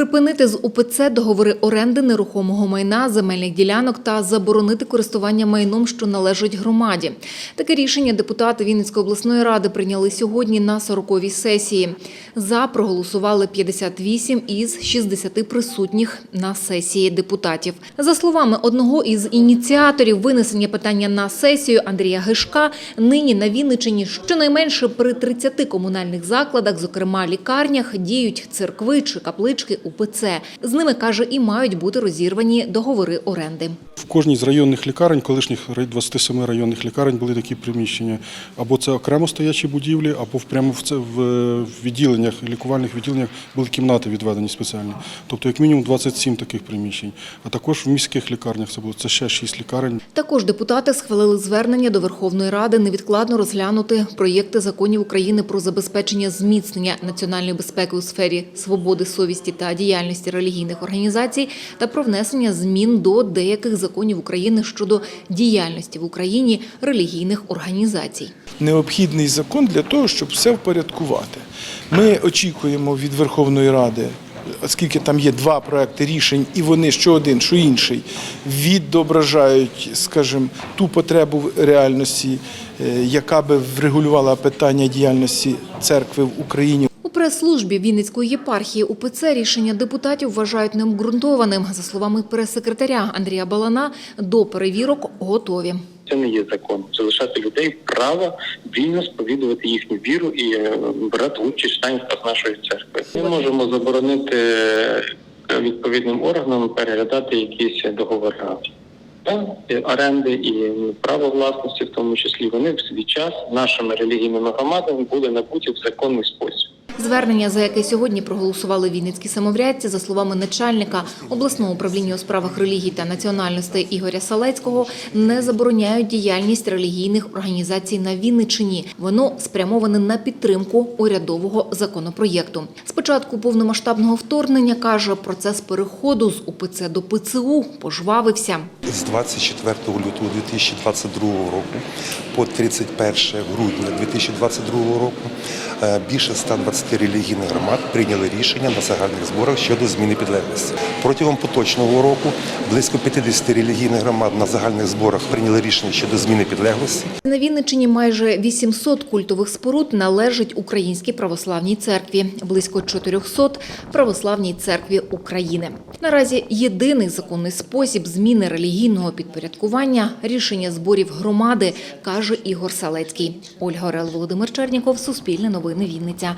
Припинити з УПЦ договори оренди нерухомого майна, земельних ділянок та заборонити користування майном, що належить громаді. Таке рішення депутати Вінницької обласної ради прийняли сьогодні на 40-й сесії. За проголосували 58 із 60 присутніх на сесії депутатів. За словами одного із ініціаторів винесення питання на сесію Андрія Гишка, нині на Вінничині щонайменше при 30 комунальних закладах, зокрема лікарнях, діють церкви чи каплички УПЦ. З ними каже, і мають бути розірвані договори оренди. В кожній з районних лікарень, колишніх 27 районних лікарень були такі приміщення. Або це окремо стоячі будівлі, або прямо в це в відділеннях, лікувальних відділеннях були кімнати відведені спеціальні. Тобто, як мінімум 27 таких приміщень. А також в міських лікарнях це було це ще 6 лікарень. Також депутати схвалили звернення до Верховної Ради невідкладно розглянути проєкти законів України про забезпечення зміцнення національної безпеки у сфері свободи совісті та діяльності релігійних організацій та про внесення змін до деяких законів України щодо діяльності в Україні релігійних організацій. необхідний закон для того, щоб все впорядкувати. Ми очікуємо від Верховної Ради, оскільки там є два проекти рішень, і вони що один, що інший, відображають, скажімо, ту потребу реальності, е, яка би врегулювала питання діяльності церкви в Україні. Прес-службі Вінницької єпархії УПЦ рішення депутатів вважають необґрунтованим. За словами прес-секретаря Андрія Балана, до перевірок готові. Це не є закон. Залишати людей право вільно сповідувати їхню віру і е, брати участь в таїнствах нашої церкви. Ми можемо заборонити е, відповідним органам переглядати якісь договори. Та, і оренди і право власності, в тому числі, вони в свій час нашими релігійними громадами були набуті в законний спосіб. Звернення, за яке сьогодні проголосували вінницькі самоврядці, за словами начальника обласного управління у справах релігій та національностей Ігоря Салецького, не забороняють діяльність релігійних організацій на Вінниччині. Воно спрямоване на підтримку урядового законопроєкту. Спочатку повномасштабного вторгнення каже, процес переходу з УПЦ до ПЦУ пожвавився. З 24 лютого 2022 року по 31 грудня 2022 року е, більше 120 релігійних громад прийняли рішення на загальних зборах щодо зміни підлеглості. Протягом поточного року близько 50 релігійних громад на загальних зборах прийняли рішення щодо зміни підлеглості. На Вінниччині майже 800 культових споруд належать Українській православній церкві, близько 400 – православній церкві України. Наразі єдиний законний спосіб зміни релігійного підпорядкування – рішення зборів громади, каже Ігор Салецький. Ольга Орел, Володимир Черніков, Суспільне новини Вінниця.